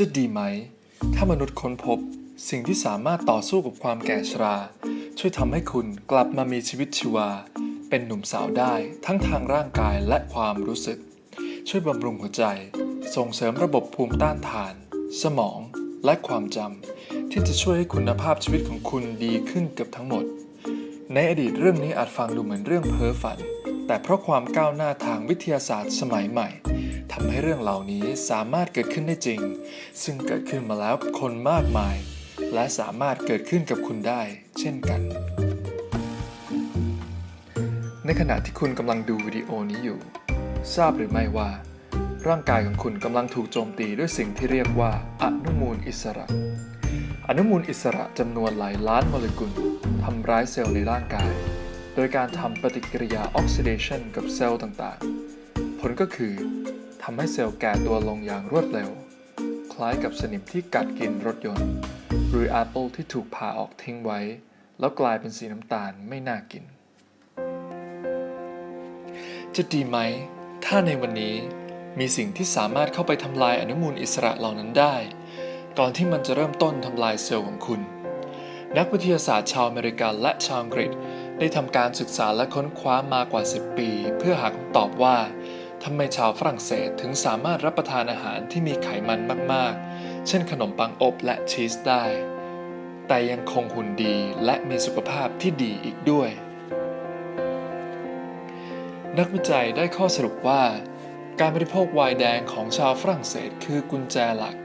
จะดีไหม ถ้ามนุษย์ค้นพบสิ่งที่สามารถต่อสู้กับความแก่ชรา ช่วยทำให้คุณกลับมามีชีวิตชีวา เป็นหนุ่มสาวได้ทั้งทางร่างกายและความรู้สึก ช่วยบำรุงหัวใจ ส่งเสริมระบบภูมิต้านทาน สมอง และความจำที่จะช่วยให้คุณภาพชีวิตของคุณดีขึ้นเกือบทั้งหมด ในอดีตเรื่องนี้อาจฟังดูเหมือนเรื่องเพ้อฝัน แต่เพราะความก้าวหน้าทางวิทยาศาสตร์สมัยใหม่ ทำให้เรื่องเหล่านี้สามารถเกิดขึ้นได้จริง ซึ่งเกิดขึ้นมาแล้วกับคนมากมาย และสามารถเกิดขึ้นกับคุณได้ เช่นกัน ในขณะที่คุณกำลังดูวิดีโอนี้อยู่ ทราบหรือไม่ว่า ร่างกายของคุณกำลังถูกโจมตีด้วยสิ่งที่เรียกว่าอนุมูลอิสระ อนุมูลอิสระจำนวนหลายล้านโมเลกุลทำร้ายเซลล์ในร่างกาย โดยการทำปฏิกิริยาออกซิเดชันกับเซลล์ต่างๆ ผลก็คือ ทำให้เซลล์แก่ตัวลงอย่างรวดเร็ว คล้ายกับสนิมที่กัดกินรถยนต์ หรือแอปเปิลที่ถูกผ่าออกทิ้งไว้ แล้วกลายเป็นสีน้ำตาลไม่น่ากิน จะดีไหม ถ้าในวันนี้มีสิ่งที่สามารถเข้าไปทำลายอนุมูลอิสระเหล่านั้นได้ ก่อนที่มันจะเริ่มต้นทำลายเซลล์ของคุณ นักวิทยาศาสตร์ชาวอเมริกันและชาวอังกฤษได้ทำการศึกษาและค้นคว้ามากว่า 10 ปี เพื่อหาคำตอบว่า ทำไมชาวฝรั่งเศสถึงสามารถรับประทานอาหารที่มีไขมันมากๆ เช่นขนมปังอบและชีสได้ แต่ยังคงหุ่นดีและมีสุขภาพที่ดีอีกด้วย นักวิจัยได้ข้อสรุปว่า การบริโภคไวน์แดงของชาวฝรั่งเศสคือกุญแจหลัก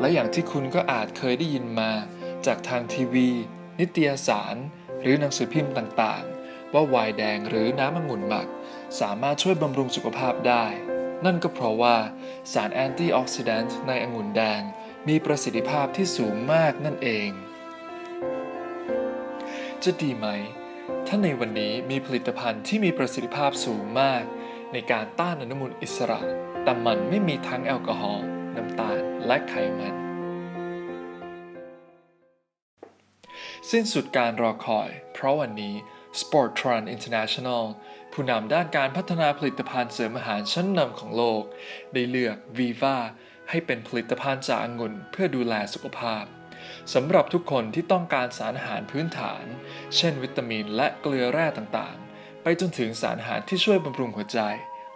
และอย่างที่คุณก็อาจเคยได้ยินมา จากทางทีวี นิตยสาร หรือหนังสือพิมพ์ต่างๆ ว่าไวน์แดงหรือน้ำองุ่นหมัก สามารถช่วยบำรุงสุขภาพได้ นั่นก็เพราะว่าสารแอนตี้ออกซิแดนต์ในองุ่นแดง มีประสิทธิภาพที่สูงมากนั่นเอง จะดีไหม ถ้าในวันนี้มีผลิตภัณฑ์ที่มีประสิทธิภาพสูงมาก ในการต้านอนุมูลอิสระ แต่มันไม่มีทั้งแอลกอฮอล์น้ำตาลและไขมันสิ้นสุดการรอคอย เพราะวันนี้ Sportron International ผู้นำด้านการพัฒนาผลิตภัณฑ์เสริมอาหารชั้นนำของโลก ได้เลือก Viva ให้เป็นผลิตภัณฑ์จากองุ่นเพื่อดูแลสุขภาพสำหรับทุกคนที่ต้องการสารอาหารพื้นฐาน เช่น วิตามินและเกลือแร่ต่างๆ ไปจนถึงสารอาหารที่ช่วยบำรุงหัวใจ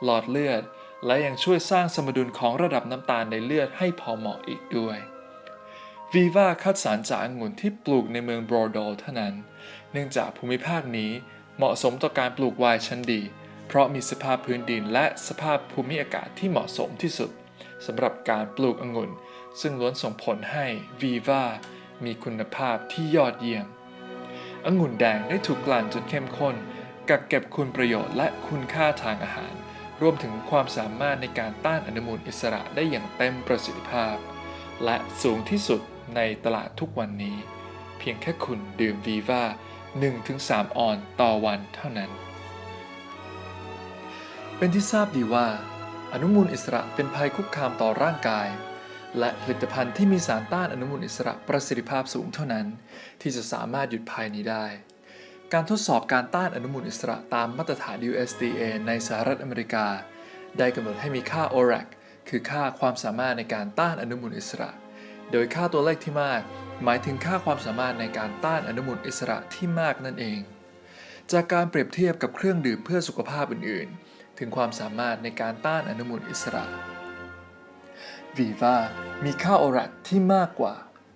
หลอดเลือด และยังช่วยสร้างสมดุลของระดับน้ำตาลในเลือดให้พอเหมาะอีกด้วย วีวาคัดสรรจากองุ่นที่ปลูกในเมืองบรอโดเท่านั้น เนื่องจากภูมิภาคนี้เหมาะสมต่อการปลูกไวน์ชั้นดี เพราะมีสภาพพื้นดินและสภาพภูมิอากาศที่เหมาะสมที่สุดสำหรับการปลูกองุ่น ซึ่งล้วนส่งผลให้วีวามีคุณภาพที่ยอดเยี่ยม องุ่นแดงได้ถูกกลั่นจนเข้มข้น กักเก็บคุณประโยชน์และคุณค่าทางอาหาร รวมถึงความสามารถในการต้านอนุมูลอิสระได้อย่างเต็มประสิทธิภาพ และสูงที่สุด ในตลาดทุกวันนี้ เพียงแค่คุณดื่มวีวา1-3 ออนต์ต่อวันเท่านั้น เป็นที่ทราบดีว่า อนุมูลอิสระเป็นภัยคุกคามต่อร่างกาย และผลิตภัณฑ์ที่มีสารต้านอนุมูลอิสระประสิทธิภาพสูงเท่านั้น ที่จะสามารถหยุดภัยนี้ได้ การทดสอบการต้านอนุมูลอิสระตามมาตรฐาน USDA ในสหรัฐอเมริกา ได้กำหนดให้มีค่า ORAC คือค่าความสามารถในการต้านอนุมูลอิสระ โดยค่าตัวเลขที่มาก หมายถึงค่าความสามารถในการต้านอนุมูลอิสระที่มากนั่นเอง จากการเปรียบเทียบกับเครื่องดื่มเพื่อสุขภาพอื่นๆ ถึงความสามารถในการต้านอนุมูลอิสระวีวามีค่าโอรักที่มากกว่า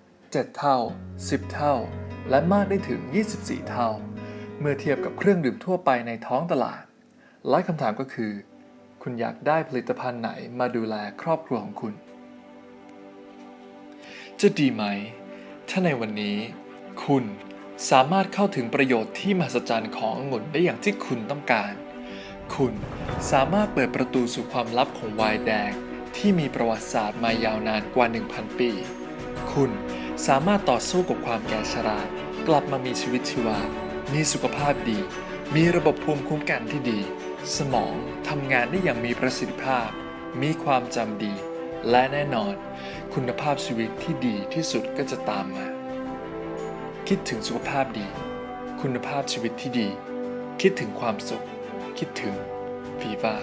7 เท่า 10 เท่า และมากได้ถึง 24 เท่า เมื่อเทียบกับเครื่องดื่มทั่วไปในท้องตลาด และคำถามก็คือ คุณอยากได้ผลิตภัณฑ์ไหนมาดูแลครอบครัวของคุณ จะดีไหม ถ้าในวันนี้คุณสามารถเข้าถึงประโยชน์ที่มหัศจรรย์ขององุ่นได้อย่างที่คุณต้องการ คุณสามารถเปิดประตูสู่ความลับของไวน์แดงที่มีประวัติศาสตร์มายาวนานกว่า 1,000 ปี คุณสามารถต่อสู้กับความแก่ชรากลับมามีชีวิตชีวา มีสุขภาพดี มีระบบภูมิคุ้มกันที่ดี สมองทำงานได้อย่างมีประสิทธิภาพ มีความจำดี และแน่นอนคุณภาพชีวิตที่ดีที่สุดก็จะตามมา คิดถึงสุขภาพดี คุณภาพชีวิตที่ดี คิดถึงความสุข คิดถึงฟีฟ่า